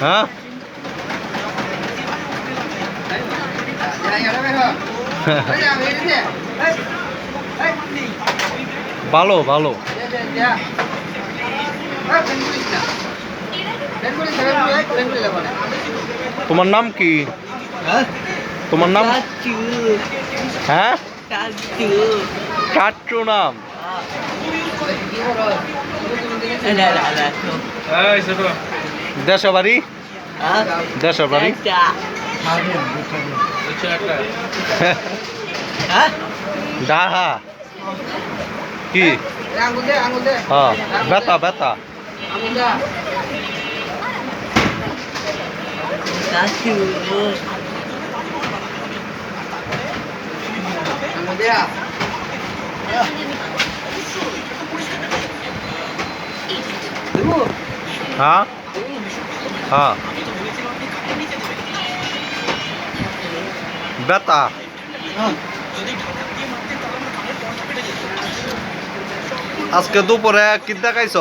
হ্যাঁ ভালো ভালো তোমার নাম কি তোমার নাম হ্যাঁ চাচ্চু নাম দেশে বাড়ি দেশের বাড়ি ডাহা কি? হ্যাঁ। বেতা বেতা। হ্যাঁ হ্যাঁ বেতা। আজকে দুপুরে কি দেখাইছ?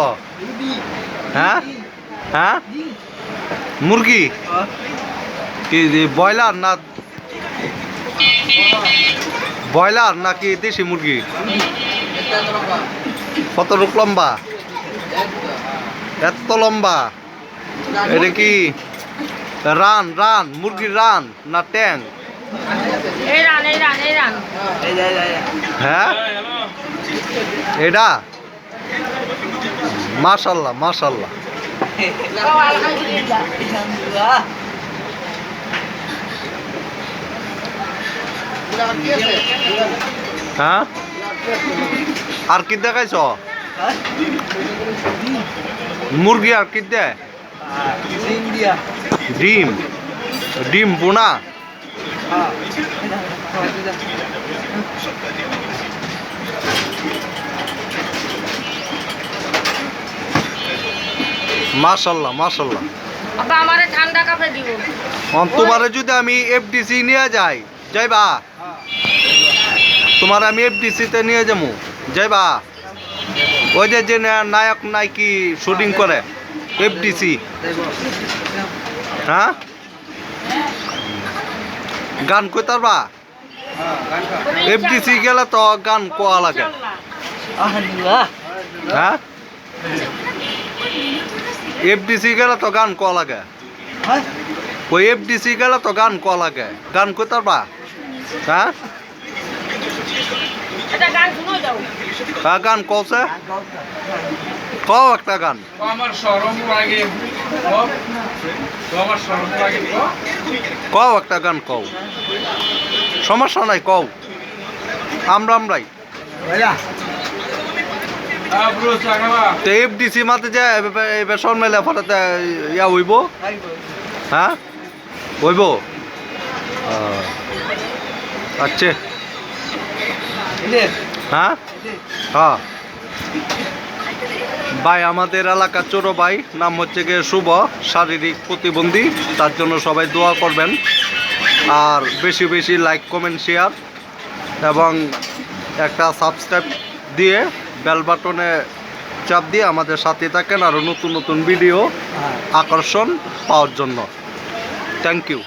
হ্যাঁ হ্যাঁ মুরগি? কি ব্রয়লার না ব্রয়লার নাকি দেশি মুরগি? কত রূপ লম্বা? এত লম্বা। এটা কি? রান রান মুরগির রান না ট্যাং হ্যাঁ? এটা? মাশাল্লাহ মাশাল্লাহ। হ্যাঁ? আর কি দেখাইছ? মুরগি আর কি দে ডিম। ডিম বোনা মাশাল্লাহ মাশাল্লাহ। আব্বা আমারে ঠান্ডা কাপে দিব। তোমারে যদি আমি এফডিসি নিয়ে যাই যাইবা তোমার আমি এফডিসি তে নিয়ে যাব যাইবা ওই যে যে নায়ক নাইকি শুটিং করে এফডিসি হ্যাঁ? গান কই তারবা এফডিসি গেলে তো গান কোয়া লাগে। হ্যাঁ? এফডিসি গেলে তো গান কোয়া লাগে। ওই এফডিসি গেলে তো গান কোয়া লাগে। গান কই তারবা হ্যাঁ? এটা গান শুনো যাও। কওছে কও একটা গান। আমার সরম লাগে। আমার সরম লাগে কও একটা গান কও। সমস্যা নাই কও। আমরা আমরাই চাকাবা তো মাতে যে বেসন মেলে ফটাতে ইয়া হইব। হ্যাঁ? হইব? আচ্ছা। হ্যাঁ? হ্যাঁ। ভাই আমাদের এলাকার চোরো ভাই নাম হচ্ছে গিয়ে শুভ শারীরিক প্রতিবন্ধী তার জন্য সবাই দোয়া করবেন। আর বেশি বেশি লাইক কমেন্ট শেয়ার এবং একটা সাবস্ক্রাইব দিয়ে বেল বাটনে চাপ দিয়ে আমাদের সাথে থাকেন আরও নতুন নতুন ভিডিও আকর্ষণ পাওয়ার জন্য। Thank you